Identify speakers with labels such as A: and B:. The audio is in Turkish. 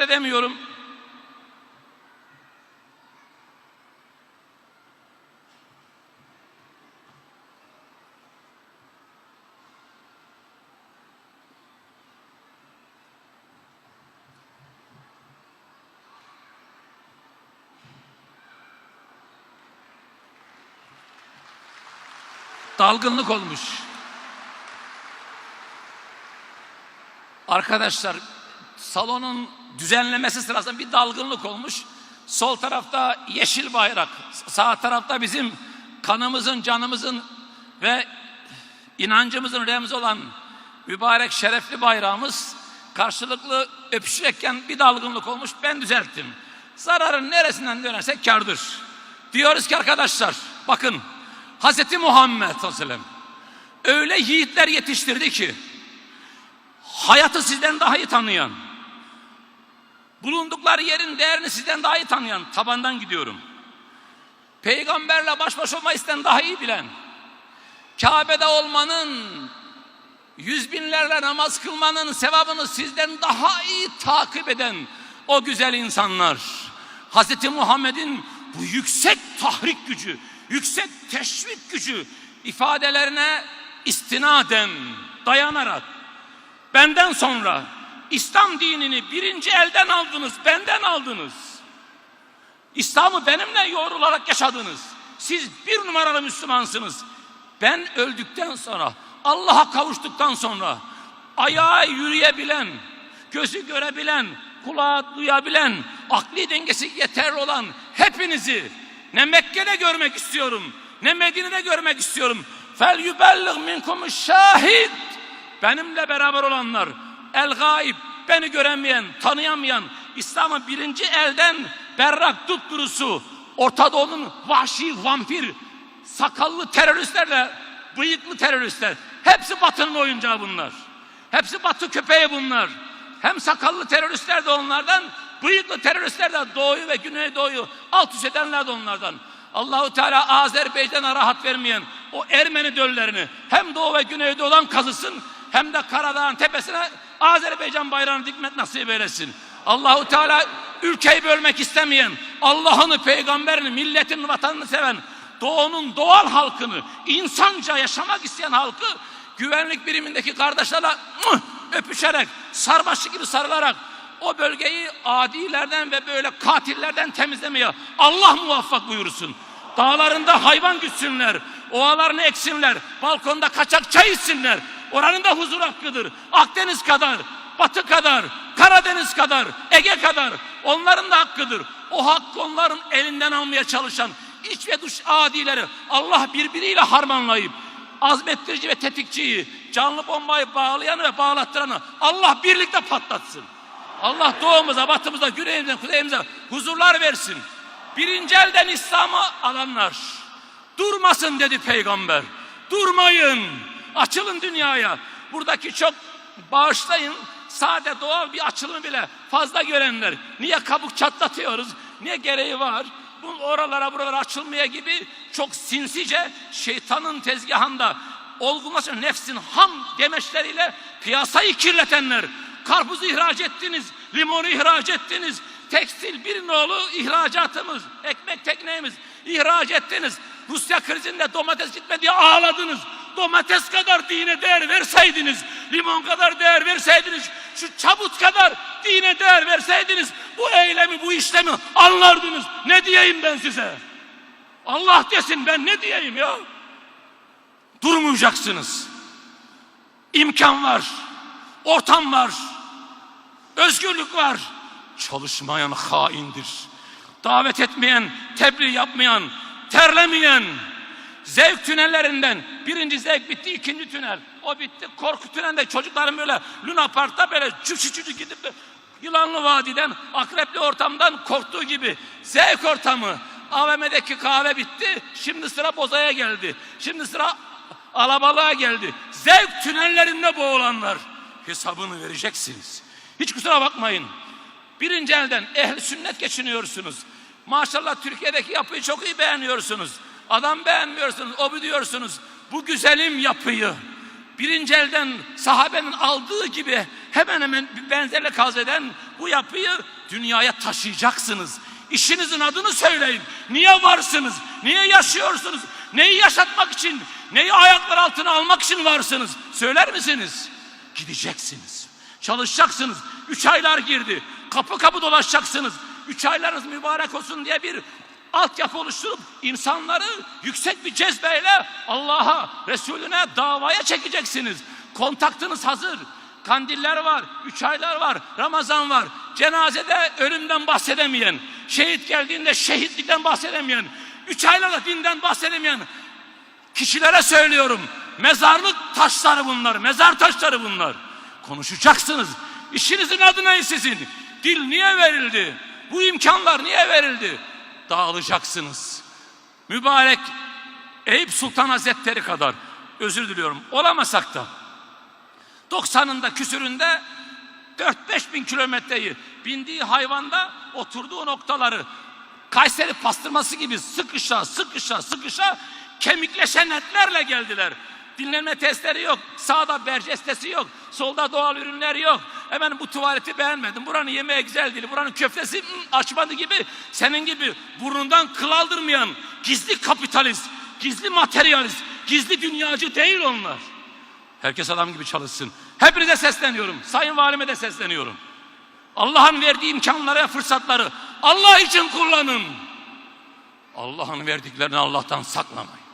A: seyredemiyorum. Dalgınlık olmuş. Arkadaşlar salonun düzenlemesi sırasında bir dalgınlık olmuş. Sol tarafta yeşil bayrak, sağ tarafta bizim kanımızın, canımızın ve inancımızın remzi olan mübarek şerefli bayrağımız karşılıklı öpüşecekken bir dalgınlık olmuş. Ben düzelttim. Zararın neresinden dönersek kardır. Diyoruz ki arkadaşlar bakın Hz. Muhammed sallallahu öyle yiğitler yetiştirdi ki hayatı sizden daha iyi tanıyan, bulundukları yerin değerini sizden daha iyi tanıyan, tabandan gidiyorum. Peygamberle baş başa olmayı sizden daha iyi bilen, Kabe'de olmanın, yüz binlerle namaz kılmanın sevabını sizden daha iyi takip eden o güzel insanlar. Hz. Muhammed'in bu yüksek tahrik gücü, yüksek teşvik gücü ifadelerine istinaden, dayanarak benden sonra İslam dinini birinci elden aldınız, benden aldınız. İslam'ı benimle yoğrularak yaşadınız. Siz bir numaralı Müslümansınız. Ben öldükten sonra, Allah'a kavuştuktan sonra ayağa yürüyebilen, gözü görebilen, kulağı duyabilen, akli dengesi yeterli olan hepinizi ne Mekke'de görmek istiyorum, ne Medine'de görmek istiyorum. Fel yubellig minkum şahid. Benimle beraber olanlar, el gaib, beni göremeyen, tanıyamayan, İslam'ı birinci elden berrak tutturusu, Orta Doğu'nun vahşi vampir, sakallı teröristlerle, bıyıklı teröristler, hepsi batının oyuncağı bunlar. Hepsi batı köpeği bunlar. Hem sakallı teröristler de onlardan, bıyıklı teröristler de doğuyu ve güneydoğuyu alt üst edenler de onlardan. Allahu Teala Azerbaycan'a rahat vermeyen o Ermeni döllerini hem doğu ve güneydoğudan kazısın hem de Karadağ'ın tepesine Azerbaycan bayrağını dikmek nasip eylesin. Allahu Teala ülkeyi bölmek istemeyen, Allah'ını, peygamberini, milletin, vatanını seven, doğunun doğal halkını, insanca yaşamak isteyen halkı güvenlik birimindeki kardeşlerle öpüşerek, sarmaşık gibi sarılarak o bölgeyi adilerden ve böyle katillerden temizlemeye Allah muvaffak buyursun. Dağlarında hayvan gütsünler, ovalarını eksinler, balkonda kaçak çay içsinler. Oranın da huzur hakkıdır. Akdeniz kadar, Batı kadar, Karadeniz kadar, Ege kadar onların da hakkıdır. O hakkı onların elinden almaya çalışan iç ve dış adileri Allah birbiriyle harmanlayıp azmettirici ve tetikçiyi, canlı bombayı bağlayanı ve bağlattıranı Allah birlikte patlatsın. Allah doğumuza, batımıza, güneyimize, kuzeyimize huzurlar versin. Birinci elden İslam'ı alanlar. Durmasın dedi peygamber. Durmayın. Açılın dünyaya. Buradaki çok bağışlayın. Sade doğal bir açılımı bile fazla görenler. Niye kabuk çatlatıyoruz? Niye gereği var? Bu oralara buralara açılmaya gibi çok sinsice şeytanın tezgahında olgunlaşan nefsin ham demeçleriyle piyasayı kirletenler. Karpuzu ihraç ettiniz, limonu ihraç ettiniz, tekstil bir nolu ihracatımız, ekmek tekneğimiz ihraç ettiniz. Rusya krizinde domates gitme diye ağladınız. Domates kadar dine değer verseydiniz, limon kadar değer verseydiniz, şu çabut kadar dine değer verseydiniz, bu eylemi, bu işlemi anlardınız. Ne diyeyim ben size? Allah desin ben ne diyeyim ya? Durmayacaksınız. İmkan var, ortam var, özgürlük var. Çalışmayan haindir. Davet etmeyen, tebliğ yapmayan, terlemeyen, zevk tünellerinden birinci zevk bitti, ikinci tünel. O bitti. Korku tünelinde çocukların böyle Luna Park'ta böyle çüçü çüçü gidip Yılanlı Vadi'den, akrepli ortamdan korktuğu gibi zevk ortamı. AVM'deki kahve bitti. Şimdi sıra bozaya geldi. Şimdi sıra alabalığa geldi. Zevk tünellerinde boğulanlar hesabını vereceksiniz. Hiç kusura bakmayın. Birinci elden ehli sünnet geçiniyorsunuz. Maşallah Türkiye'deki yapıyı çok iyi beğeniyorsunuz. Adam beğenmiyorsunuz, o diyorsunuz. Bu güzelim yapıyı birinci elden sahabenin aldığı gibi hemen hemen benzerle kaz eden bu yapıyı dünyaya taşıyacaksınız. İşinizin adını söyleyin. Niye varsınız? Niye yaşıyorsunuz? Neyi yaşatmak için? Neyi ayaklar altına almak için varsınız? Söyler misiniz? Gideceksiniz. Çalışacaksınız. Üç aylar girdi. Kapı kapı dolaşacaksınız. Üç aylarınız mübarek olsun diye bir altyapı oluşturup insanları yüksek bir cezbeyle Allah'a, Resulüne, davaya çekeceksiniz. Kontaktınız hazır. Kandiller var, üç aylar var, Ramazan var. Cenazede ölümden bahsedemeyen, şehit geldiğinde şehitlikten bahsedemeyen, üç aylarla dinden bahsedemeyen kişilere söylüyorum. Mezarlık taşları bunlar, mezar taşları bunlar. Konuşacaksınız. İşinizin adı ne sizin? Dil niye verildi? Bu imkanlar niye verildi? Dağılacaksınız. Mübarek Eyüp Sultan Hazretleri kadar özür diliyorum olamasak da 90'ında küsüründe 4-5 bin kilometreyi bindiği hayvanda oturduğu noktaları Kayseri pastırması gibi sıkışa sıkışa sıkışa kemikleşen etlerle geldiler. Dinlenme testleri yok. Sağda bercestesi yok. Solda doğal ürünler yok. Hemen bu tuvaleti beğenmedim. Buranın yemeği güzel değil. Buranın köftesi açmadı gibi. Senin gibi burnundan kıl aldırmayan gizli kapitalist, gizli materyalist, gizli dünyacı değil onlar. Herkes adam gibi çalışsın. Hepinize sesleniyorum. Sayın Valime de sesleniyorum. Allah'ın verdiği imkanları ve fırsatları Allah için kullanın. Allah'ın verdiklerini Allah'tan saklamayın.